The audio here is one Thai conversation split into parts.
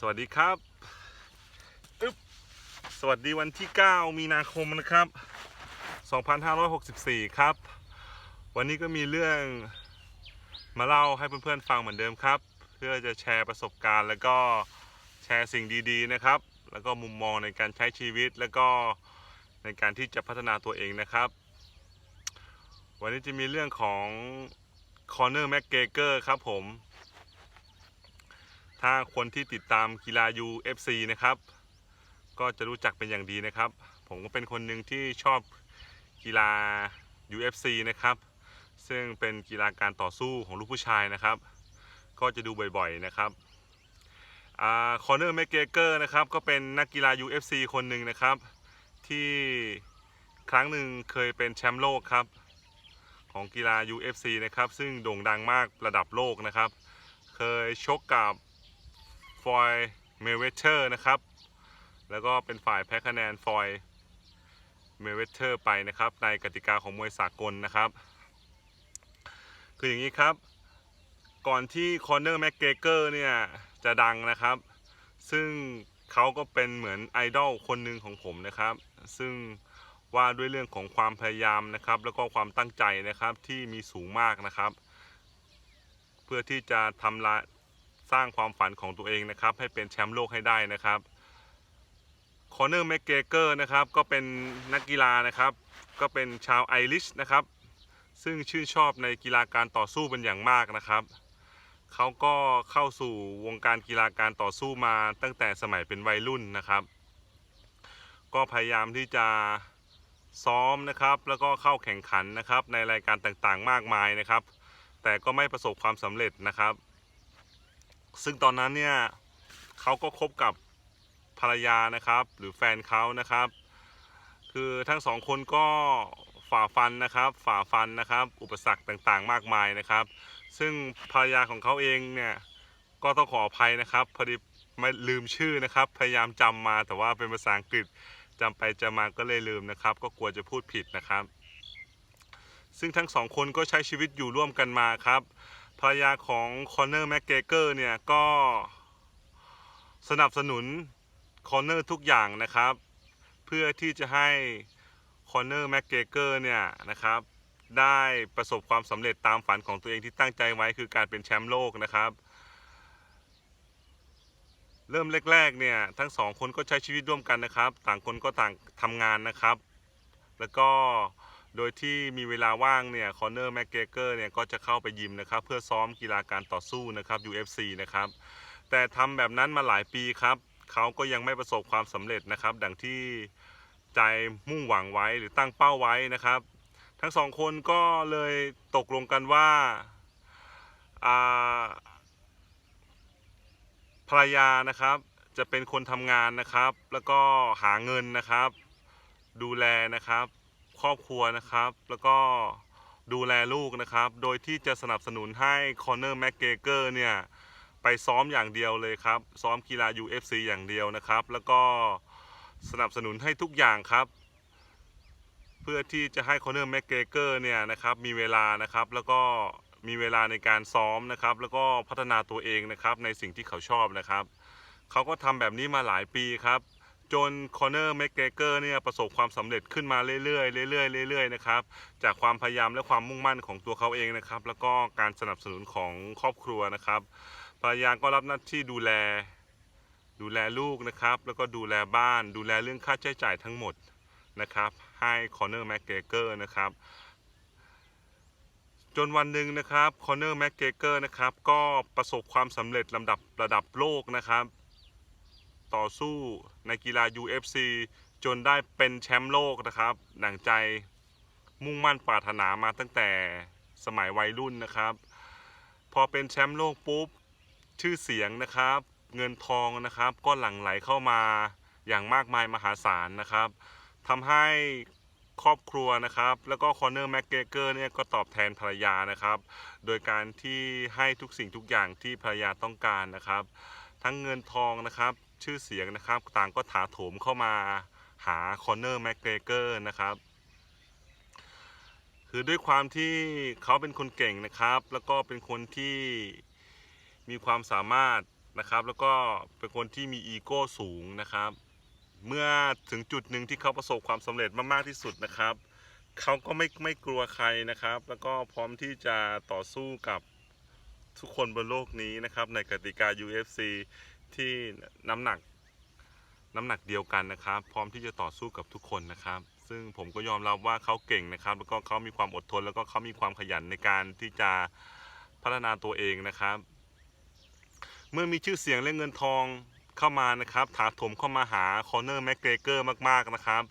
สวัสดีครับอึ๊บสวัสดีวันที่ 9 มีนาคมนะครับ 2564 ครับ วันนี้ก็มีเรื่องมาเล่าให้เพื่อนๆฟังเหมือนเดิมครับ เพื่อจะแชร์ประสบการณ์ แล้วก็แชร์สิ่งดีๆนะครับ แล้วก็มุมมองในการใช้ชีวิตแล้วก็ในการที่จะพัฒนาตัวเองนะครับ วันนี้จะมีเรื่องของคอนเนอร์แม็กเกเกอร์ครับผม ถ้าคนที่ติดตามกีฬา UFC นะครับ ก็จะรู้จักเป็นอย่างดีนะครับ ผมก็เป็นคนหนึ่งที่ชอบกีฬา UFC นะครับ ซึ่งเป็นกีฬาการต่อสู้ของลูกผู้ชายนะครับ ก็จะดูบ่อยๆนะครับคอนเนอร์แมเกเกอร์นะครับ ก็เป็นนักกีฬา UFC คนหนึ่งนะครับ ที่ครั้งหนึ่งเคยเป็นแชมป์โลกครับของกีฬา UFC นะครับ ซึ่งโด่งดังมากระดับโลกนะครับ เคยชกกับ ฟอยเมเวเทอร์นะครับ แล้วก็เป็นฝ่ายแพ้คะแนนฟอยเมเวเทอร์ไปนะครับ ในกติกาของมวยสากลนะครับ คืออย่างนี้ครับ ก่อนที่คอนเนอร์แม็กเกเกอร์เนี่ยจะดังนะครับ ซึ่งเขาก็เป็นเหมือนไอดอลคนหนึ่งของผมนะครับ ซึ่งว่าด้วยเรื่องของความพยายามนะครับ แล้วก็ความตั้งใจนะครับที่มีสูงมากนะครับ เพื่อที่จะทำลาย สร้างความฝันของตัวเองนะครับ ให้เป็นแชมป์โลกให้ได้นะครับคอนเนอร์แมกเกเกอร์นะครับก็เป็นนักกีฬานะครับ ก็เป็นชาวไอริชนะครับ ซึ่งชื่นชอบในกีฬาการต่อสู้เป็นอย่างมากนะครับเขาก็เข้าสู่วงการกีฬาการต่อสู้มาตั้งแต่สมัยเป็นวัยรุ่นนะครับ ก็พยายามที่จะซ้อมนะครับ แล้วก็เข้าแข่งขันนะครับในรายการต่างๆ มากมายนะครับ แต่ก็ไม่ประสบความสำเร็จนะครับ ซึ่งตอนนั้นเนี่ยเขาก็คบกับภรรยานะครับ หรือแฟนเขานะครับ คือทั้งสองคนก็ฝ่าฟันนะครับ ฝ่าฟันนะครับ อุปสรรคต่างๆ มากมายนะครับ ซึ่งภรรยาของเขาเองเนี่ยก็ต้องขออภัยนะครับพอดีไม่ลืมชื่อนะครับ พยายามจำมาแต่ว่าเป็นภาษาอังกฤษจำไปจำมาก็เลยลืมนะครับ ก็กลัวจะพูดผิดนะครับ ซึ่งทั้งสองคนก็ใช้ชีวิตอยู่ร่วมกันมาครับ ภรรยาของคอนเนอร์แม็กเกเกอร์เนี่ยก็สนับสนุนคอนเนอร์ทุกอย่างนะครับ เพื่อที่จะให้คอนเนอร์แม็กเกเกอร์เนี่ยนะครับ ได้ประสบความสำเร็จตามฝันของตัวเองที่ตั้งใจไว้คือการเป็นแชมป์โลกนะครับ เริ่มแรกๆเนี่ยทั้งสองคนก็ใช้ชีวิตร่วมกันนะครับ ต่างคนก็ต่างทำงานนะครับ แล้วก็ โดยที่มีเวลาว่างเนี่ยคอนเนอร์แม็กเกเกอร์เนี่ยก็จะเข้าไปยิมนะครับ เพื่อซ้อมกีฬาการต่อสู้นะครับ UFC นะครับ แต่ทำแบบนั้นมาหลายปีครับเขาก็ยังไม่ประสบความสำเร็จนะครับ ดังที่ใจมุ่งหวังไว้หรือตั้งเป้าไว้นะครับ ทั้งสองคนก็เลยตกลงกันว่าอ่าภรรยานะครับจะเป็นคนทำงานนะครับ แล้วก็หาเงินนะครับ ดูแลนะครับ ครอบครัวนะครับ แล้วก็ดูแลลูกนะครับ โดยที่จะสนับสนุนให้คอนเนอร์แม็กเกเกอร์เนี่ยไปซ้อมอย่างเดียวเลยครับ ซ้อมกีฬา UFC อย่างเดียวนะครับ แล้วก็สนับสนุนให้ทุกอย่างครับ เพื่อที่จะให้คอนเนอร์แม็กเกเกอร์เนี่ยนะครับมีเวลานะครับ แล้วก็มีเวลาในการซ้อมนะครับ แล้วก็พัฒนาตัวเองนะครับในสิ่งที่เขาชอบนะครับ เขาก็ทำแบบนี้มาหลายปีครับ จนคอนเนอร์แม็กเกเกอร์เนี่ยประสบความสำเร็จขึ้นมาเรื่อยๆเรื่อยๆเรื่อยๆนะครับจากความพยายามและความมุ่งมั่นของตัวเขาเองนะครับ แล้วก็การสนับสนุนของครอบครัวนะครับภรรยาก็รับหน้าที่ดูแลดูแลลูกนะครับ แล้วก็ดูแลบ้าน ดูแลเรื่องค่าใช้จ่ายทั้งหมดนะครับ ให้คอนเนอร์แม็กเกเกอร์นะครับ จนวันหนึ่งนะครับคอนเนอร์แม็กเกเกอร์นะครับ ก็ประสบความสำเร็จลำดับระดับโลกนะครับ ต่อสู้ในกีฬา UFC จนได้เป็นแชมป์โลกนะครับหนังใจมุ่งมั่นปรารถนามาตั้งแต่สมัยวัยรุ่นนะครับ พอเป็นแชมป์โลกปุ๊บชื่อเสียงนะครับ เงินทองนะครับ ก็หลั่งไหลเข้ามาอย่างมากมายมหาศาลนะครับทำให้ครอบครัวนะครับ แล้วก็คอนเนอร์แม็กเกเกอร์เนี่ยก็ตอบแทนภรรยานะครับ โดยการที่ให้ทุกสิ่งทุกอย่างที่ภรรยาต้องการนะครับ ทั้งเงินทองนะครับ ชื่อเสียงนะครับ ต่างก็ถาโถมเข้ามาหาคอนเนอร์แม็กเกเกอร์นะครับ คือด้วยความที่เขาเป็นคนเก่งนะครับ แล้วก็เป็นคนที่มีความสามารถนะครับ แล้วก็เป็นคนที่มีอีโก้สูงนะครับ เมื่อถึงจุดหนึ่งที่เขาประสบความสำเร็จมากๆที่สุดนะครับเขาก็ไม่ไม่กลัวใครนะครับ แล้วก็พร้อมที่จะต่อสู้กับทุกคนบนโลกนี้นะครับ ในกติกา UFC ที่น้ำหนักน้ำหนักเดียวกันนะครับ พร้อมที่จะต่อสู้กับทุกคนนะครับ ซึ่งผมก็ยอมรับว่าเขาเก่งนะครับ แล้วก็เขามีความอดทน แล้วก็เขามีความขยันในการที่จะพัฒนาตัวเองนะครับ เมื่อมีชื่อเสียงและเงินทองเข้ามานะครับถาถมเข้ามาหาคอนเนอร์แม็กเกรเกอร์มาก ๆนะครับ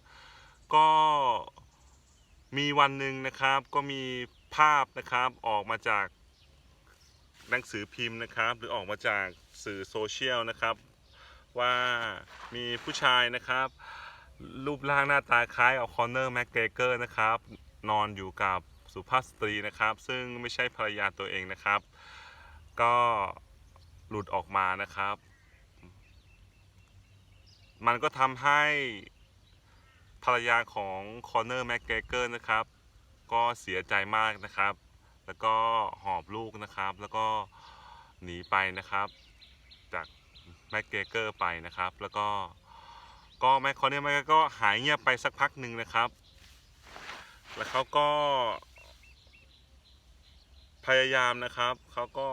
ก็มีวันหนึ่งนะครับ ก็มีภาพนะครับออกมาจาก หนังสือพิมพ์นะครับ หรือออกมาจากสื่อโซเชียลนะครับ ว่ามีผู้ชายนะครับ รูปร่างหน้าตาคล้ายกับคอนเนอร์แม็กเกเกอร์นะครับ นอนอยู่กับสุภาพสตรีนะครับ ซึ่งไม่ใช่ภรรยาตัวเองนะครับ ก็หลุดออกมานะครับ มันก็ทำให้ภรรยาของคอนเนอร์แม็กเกเกอร์นะครับ ก็เสียใจมากนะครับ แล้วก็หอบลูกนะครับ แล้วก็หนีไปนะครับ จากแม็กเกเกอร์ไปนะครับ แล้วก็ก็แม็กคอนเนอร์แม็กก็หายเงียบไปสักพักหนึ่งนะครับ แล้วเขาก็ พยายามนะครับเขาก็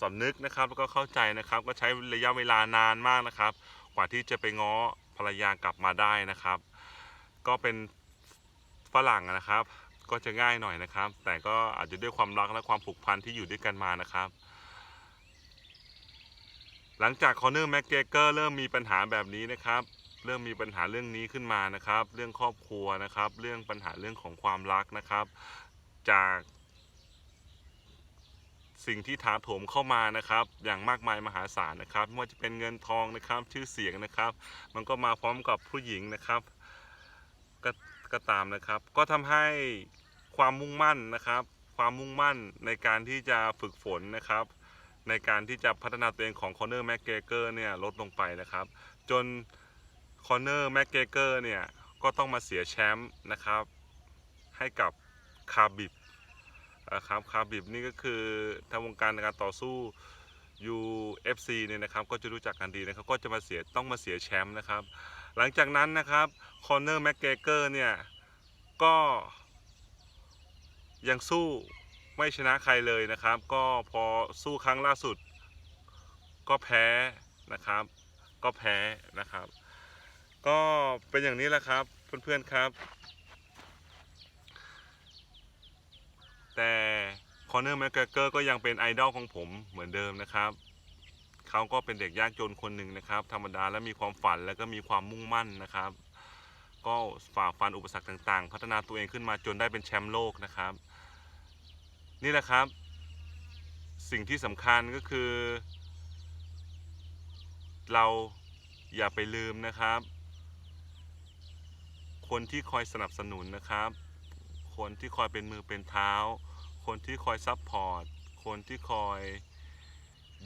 สำนึกนะครับแล้วก็เข้าใจนะครับ ก็ใช้ระยะเวลานานมากนะครับ กว่าที่จะไปง้อภรรยากลับมาได้นะครับ ก็เป็นฝรั่งนะครับ ก็จะง่ายหน่อยนะครับ แต่ก็อาจจะด้วยความรักและความผูกพันที่อยู่ด้วยกันมานะครับ หลังจากคอนเนอร์แม็กเกเกอร์เริ่มมีปัญหาแบบนี้นะครับ เริ่มมีปัญหาเรื่องนี้ขึ้นมานะครับ เรื่องครอบครัวนะครับ เรื่องปัญหาเรื่องของความรักนะครับ จาก สิ่งที่ถาโถมเข้ามานะครับ อย่างมากมายมหาศาลนะครับไม่ว่าจะเป็นเงินทองนะครับชื่อเสียงนะครับ มันก็มาพร้อมกับผู้หญิงนะครับก็ ก็ตามนะครับ ก็ทำให้ความมุ่งมั่นนะครับ ความมุ่งมั่นในการที่จะฝึกฝนนะครับ ในการที่จะพัฒนาตัวเองของคอนเนอร์แม็กเกเกอร์เนี่ยลดลงไปนะครับ จนคอนเนอร์แม็กเกเกอร์เนี่ยก็ต้องมาเสียแชมป์นะครับ ให้กับคาบิบนะครับคาบิบนี่ก็คือทางวงการในการต่อสู้ UFC เนี่ยนะครับ ก็จะรู้จักกันดีนะครับ ก็จะมาเสียต้องมาเสียแชมป์นะครับ หลังจากนั้นนะครับคอนเนอร์แม็กเกเกอร์เนี่ย ก็ยังสู้ไม่ชนะใครเลยนะครับ ก็พอสู้ครั้งล่าสุด ก็แพ้นะครับ ก็แพ้นะครับ ก็เป็นอย่างนี้แหละครับเพื่อนๆครับ แต่คอนเนอร์แมกเกอร์ก็ยังเป็นไอดอลของผมเหมือนเดิมนะครับ เขาก็เป็นเด็กยากจนคนหนึ่งนะครับ ธรรมดาและมีความฝันแล้วก็มีความมุ่งมั่นนะครับ ก็ฝ่าฟันอุปสรรคต่างๆ พัฒนาตัวเองขึ้นมาจนได้เป็นแชมป์โลกนะครับ นี่แหละครับ สิ่งที่สำคัญก็คือ เราอย่าไปลืมนะครับ คนที่คอยสนับสนุนนะครับ คนที่คอยเป็นมือเป็นเท้า คนที่คอยซัพพอร์ต คนที่คอย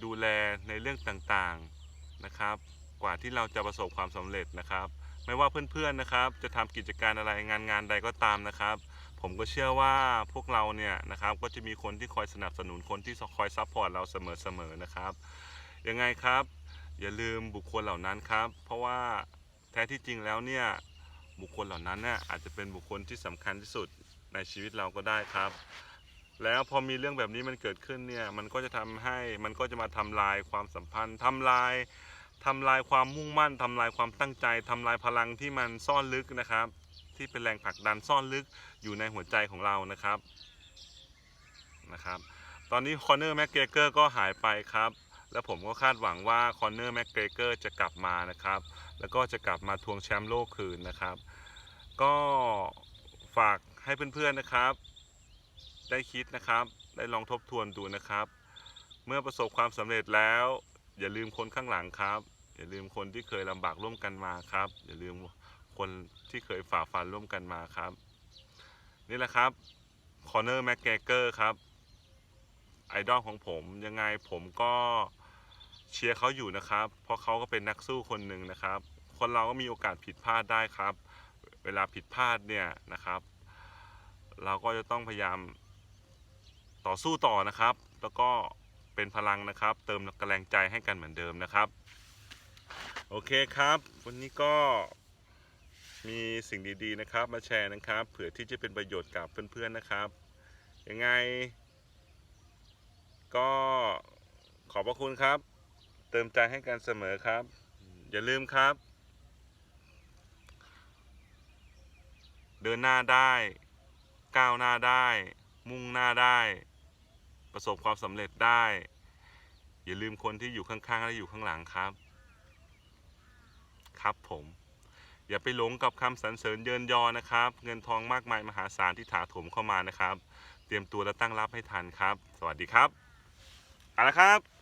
ดูแลในเรื่องต่างๆนะครับ กว่าที่เราจะประสบความสำเร็จนะครับ ไม่ว่าเพื่อนๆนะครับ จะทำกิจการอะไรงานงานใดก็ตามนะครับ ผมก็เชื่อว่าพวกเราเนี่ยนะครับก็จะมีคนที่คอยสนับสนุนคนที่คอยซัพพอร์ตเราเสมอๆนะครับยังไงครับอย่าลืมบุคคลเหล่านั้นครับ เพราะว่าแท้ที่จริงแล้วเนี่ยบุคคลเหล่านั้นเนี่ยอาจจะเป็นบุคคลที่สำคัญที่สุดในชีวิตเราก็ได้ครับ แล้วพอมีเรื่องแบบนี้มันเกิดขึ้นเนี่ยมันก็จะทำให้มันก็จะมาทำลายความสัมพันธ์ทำลายทำลายความมุ่งมั่นทำลายความตั้งใจทำลายพลังที่มันซ่อนลึกนะครับ ที่เป็นแรงผลักดันซ่อนลึกอยู่ในหัวใจของเรานะครับนะครับ ตอนนี้คอนเนอร์แม็กเกเกอร์ก็หายไปครับแล้วผมก็คาดหวังว่าคอนเนอร์แม็กเกเกอร์จะกลับมานะครับ แล้วก็จะกลับมาทวงแชมป์โลกคืนนะครับ ก็ฝากให้เพื่อนๆนะครับ ได้คิดนะครับ ได้ลองทบทวนดูนะครับ เมื่อประสบความสำเร็จแล้ว อย่าลืมคนข้างหลังครับ อย่าลืมคนที่เคยลำบากร่วมกันมาครับ อย่าลืมคนที่เคยฝ่าฟันร่วมกันมาครับ นี่แหละครับคอนเนอร์แม็กเกเกอร์ครับไอดอลของผมยังไงผมก็เชียร์เขาอยู่นะครับ เพราะเขาก็เป็นนักสู้คนหนึ่งนะครับ คนเราก็มีโอกาสผิดพลาดได้ครับ เวลาผิดพลาดเนี่ยนะครับ เราก็จะต้องพยายาม ต่อสู้ต่อนะครับ แล้วก็เป็นพลังนะครับ เติมกำลังใจให้กันเหมือนเดิมนะครับ โอเคครับ วันนี้ก็มีสิ่งดีๆนะครับ มาแชร์นะครับเผื่อที่จะเป็นประโยชน์กับเพื่อนๆนะครับ ยังไง ก็ขอบพระคุณครับ เติมใจให้กันเสมอครับ อย่าลืมครับ เดินหน้าได้ ก้าวหน้าได้ มุ่งหน้าได้ ประสบความสำเร็จได้ อย่าลืมคนที่อยู่ข้างๆและอยู่ข้างหลังครับ ครับผม อย่าไปหลงกับคำสรรเสริญเยินยอนะครับ เงินทองมากมายมหาศาลที่ถาโถมเข้ามานะครับ เตรียมตัวและตั้งรับให้ทันครับ สวัสดีครับเอาละครับ